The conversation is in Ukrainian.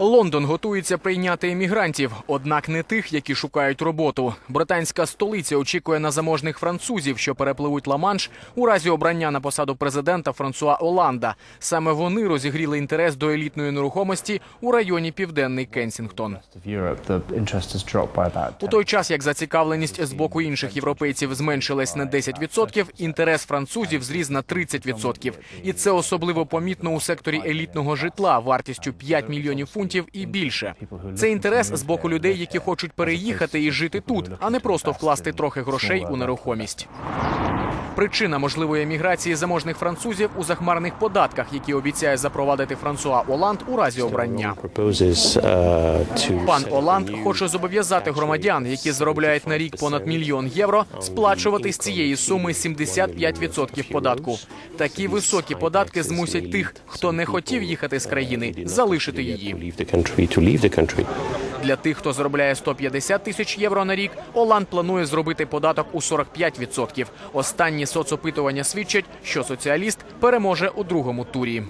Лондон готується прийняти емігрантів, однак не тих, які шукають роботу. Британська столиця очікує на заможних французів, що перепливуть Ла-Манш у разі обрання на посаду президента Франсуа Оланда. Саме вони розігріли інтерес до елітної нерухомості у районі Південний Кенсінгтон. У той час, як зацікавленість з боку інших європейців зменшилась на 10%, інтерес французів зріс на 30%. І це особливо помітно у секторі елітного житла вартістю 5 мільйонів фунтів і більше. Це інтерес з боку людей, які хочуть переїхати і жити тут, а не просто вкласти трохи грошей у нерухомість. Причина можливої еміграції заможних французів у захмарних податках, які обіцяє запровадити Франсуа Оланд у разі обрання. Пан Оланд хоче зобов'язати громадян, які заробляють на рік понад мільйон євро, сплачувати з цієї суми 75% податку. Такі високі податки змусять тих, хто не хотів їхати з країни, залишити її. Для тих, хто заробляє 150 тисяч євро на рік, Оланд планує зробити податок у 45%. Останні соцопитування свідчать, що соціаліст переможе у другому турі.